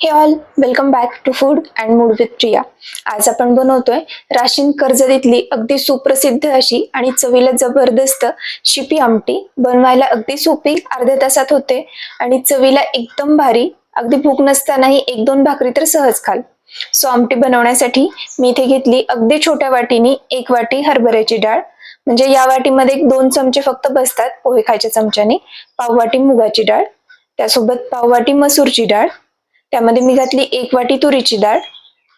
Hey all welcome back to food and mood with Priya आज आपण बनवतोय राशीन कर्जतीतली अगदी सुप्रसिद्ध अशी आणि चवीला जबरदस्त शिपी आमटी. बनवायला अगदी सोपी अर्ध्या तासात होते आणि चवीला एकदम भारी अगदी भूक नसतानाही एक दोन भाकरी तर सहज खाल. सो आमटी बनवण्यासाठी मी इथे घेतली अगदी छोट्या वाटीनी एक वाटी हरभऱ्याची डाळ. म्हणजे या वाटीमध्ये एक दोन चमचे फक्त बसतात पोहे खायच्या चमच्याने. पाव वाटी मुगाची डाळ त्यासोबत पाव वाटी मसूरची डाळ त्यामध्ये मी घातली एक वाटी तुरीची डाळ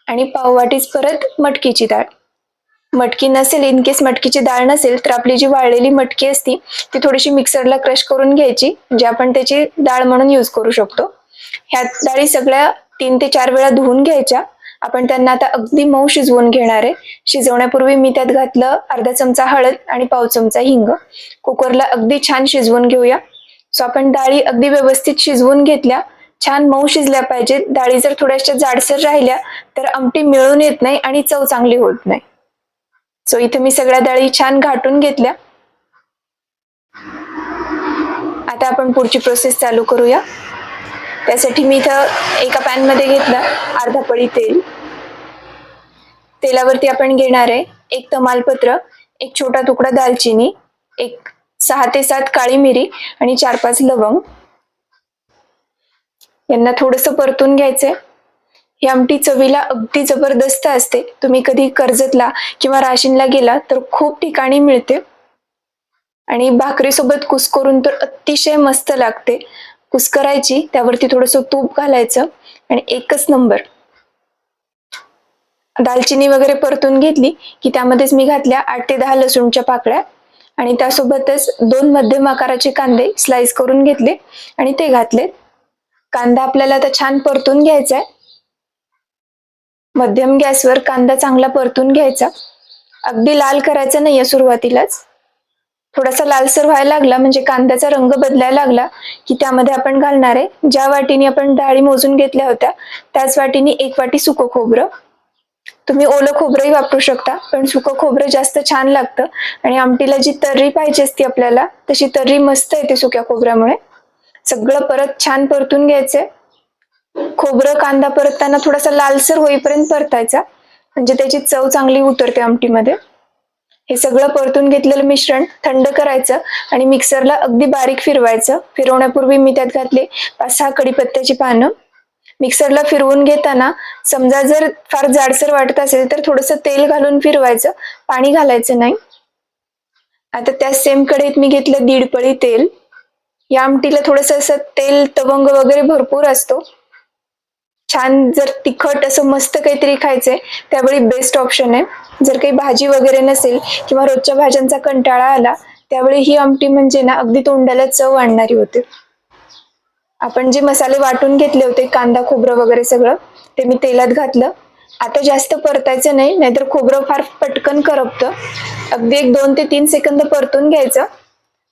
आणि पाव वाटीच परत मटकीची डाळ. मटकी नसेल इन केस मटकीची डाळ नसेल तर आपली जी वाळलेली मटकी असती ती थोडीशी मिक्सरला क्रश करून घ्यायची म्हणजे आपण त्याची डाळ म्हणून यूज करू शकतो. ह्या डाळी सगळ्या तीन ते चार वेळा धुवून घ्यायच्या. आपण त्यांना आता अगदी मऊ शिजवून घेणार आहे. शिजवण्यापूर्वी मी त्यात घातलं अर्धा चमचा हळद आणि पाव चमचा हिंग. कुकरला अगदी छान शिजवून घेऊया. सो आपण डाळी अगदी व्यवस्थित शिजवून घेतल्या. छान मऊ शिजल्या पाहिजेत. डाळी जर थोड्याशा जाडसर राहिल्या तर आमटी मिळून येत नाही आणि चव चांगली होत नाही. सो इथे मी सगळ्या डाळी छान घाटून घेतल्या. आता आपण पुढची प्रोसेस चालू करूया. त्यासाठी मी इथं एका पॅनमध्ये घेतलं अर्धा पळी तेल. तेलावरती आपण घेणार आहे एक तमालपत्र एक छोटा तुकडा दालचिनी एक सहा ते सात काळी मिरी आणि चार पाच लवंग. यांना थोडस परतून घ्यायचंय. ही आमटी चवीला अगदी जबरदस्त असते. तुम्ही कधी कर्जतला किंवा राशीनला गेला तर खूप ठिकाणी मिळते. आणि भाकरीसोबत कुस्करून तर अतिशय मस्त लागते. कुस्करायची त्यावरती थोडस तूप घालायचं आणि एकच नंबर. दालचिनी वगैरे परतून घेतली की त्यामध्येच मी घातल्या आठ ते दहा लसूणच्या पाकळ्या आणि त्यासोबतच दोन मध्यम आकाराचे कांदे स्लाइस करून घेतले आणि ते घातले कांदा आपल्याला आता छान परतून घ्यायचा आहे. मध्यम गॅसवर कांदा चांगला परतून घ्यायचा. अगदी लाल करायचा नाहीये सुरुवातीलाच. थोडासा लालसर व्हायला लागला म्हणजे कांद्याचा रंग बदलायला लागला की त्यामध्ये आपण घालणार आहे. ज्या वाटीने आपण डाळी मोजून घेतल्या होत्या त्याच वाटीने एक वाटी सुकं खोबरं. तुम्ही ओलं खोबरंही वापरू शकता पण सुकं खोबरं जास्त छान लागतं. आणि आमटीला जी तर्री पाहिजे असती आपल्याला तशी तर्री मस्त येते सुक्या खोबऱ्यामुळे. सगळं परत छान परतून घ्यायचंय. खोबरं कांदा परतताना थोडासा लालसर होईपर्यंत परतायचा. म्हणजे त्याची चव चांगली उतरते आमटीमध्ये. हे सगळं परतून घेतलेलं मिश्रण थंड करायचं आणि मिक्सरला अगदी बारीक फिरवायचं. फिरवण्यापूर्वी मी त्यात घातले पाच सहा कडीपत्त्याची पानं. मिक्सरला फिरवून घेताना समजा जर फार जाडसर वाटत असेल तर थोडस तेल घालून फिरवायचं. पाणी घालायचं नाही. आता त्या सेम कढईत मी घेतलं दीड पळी तेल. या आमटीला थोडस असं तेल तवंग वगैरे भरपूर असतो. छान जर तिखट असं मस्त काहीतरी खायचंय त्यावेळी बेस्ट ऑप्शन आहे. जर काही भाजी वगैरे नसेल किंवा रोजच्या भाज्यांचा कंटाळा आला त्यावेळी ही आमटी म्हणजे ना अगदी तोंडाला चव आणणारी होती. आपण जे मसाले वाटून घेतले होते कांदा खोबरं वगैरे सगळं ते मी तेलात घातलं. आता जास्त परतायचं नाही नाहीतर खोबरं फार पटकन करपतं. अगदी एक दोन ते तीन सेकंद परतून घ्यायचं.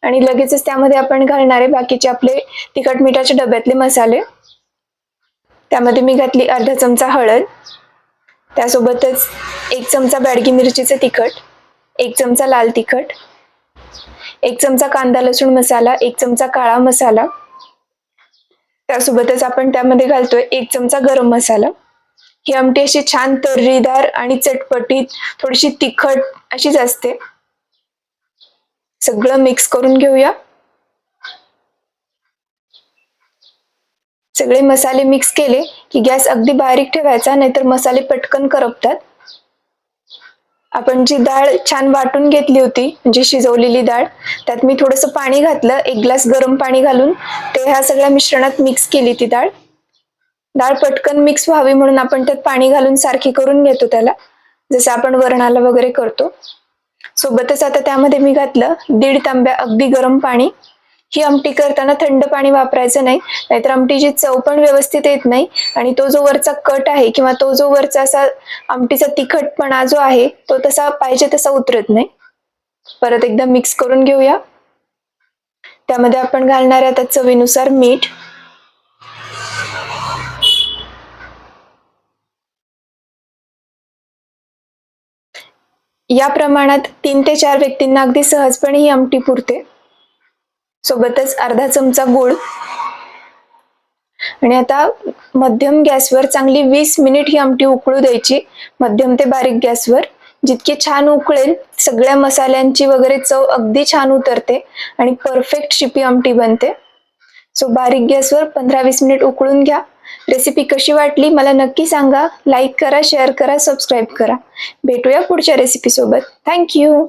आणि लगेचच त्यामध्ये आपण घालणारे बाकीचे आपले तिखट मिठाच्या डब्यातले मसाले. त्यामध्ये मी घातली अर्धा चमचा हळद. त्यासोबतच एक चमचा बॅडगी मिरचीचं तिखट एक चमचा लाल तिखट एक चमचा कांदा लसूण मसाला एक चमचा काळा मसाला. त्यासोबतच आपण त्यामध्ये घालतोय एक चमचा गरम मसाला. ही आमटी अशी छान तर्रीदार आणि चटपटीत थोडीशी तिखट अशीच असते. सगळं मिक्स करून घेऊया. सगळे मसाले मिक्स केले की गॅस अगदी बारीक ठेवायचा नाहीतर मसाले पटकन करपतात. आपण जी डाळ छान वाटून घेतली होती म्हणजे शिजवलेली डाळ त्यात मी थोडंसं पाणी घातलं एक ग्लास गरम पाणी घालून ते ह्या सगळ्या मिश्रणात मिक्स केली ती डाळ. डाळ पटकन मिक्स व्हावी म्हणून आपण त्यात पाणी घालून सारखी करून घेतो त्याला जसं आपण वरणाला वगैरे करतो. सोबतच आता त्यामध्ये मी घातलं दीड तांब्या अगदी गरम पाणी. ही आमटी करताना थंड पाणी वापरायचं नाही नाहीतर आमटीची चव पण व्यवस्थित येत नाही आणि तो जो वरचा कट आहे किंवा तो जो वरचा असा आमटीचा तिखटपणा जो आहे तो तसा पाहिजे तसा उतरत नाही. परत एकदा मिक्स करून घेऊया. त्यामध्ये आपण घालणार आता चवीनुसार मीठ. या प्रमाणात तीन ते चार व्यक्तींना अगदी सहजपणे ही आमटी पुरते. सोबतच अर्धा चमचा गुळ. आणि आता मध्यम गॅसवर चांगली वीस मिनिट ही आमटी उकळू द्यायची. मध्यम ते बारीक गॅसवर. जितकी छान उकळेल सगळ्या मसाल्यांची वगैरे चव अगदी छान उतरते आणि परफेक्ट शिपी आमटी बनते. सो बारीक गॅसवर पंधरा वीस मिनिट उकळून घ्या. रेसिपी कशी वाटली मला नक्की सांगा. लाईक करा शेअर करा सबस्क्राईब करा. भेटूया पुढच्या रेसिपीसोबत थँक्यू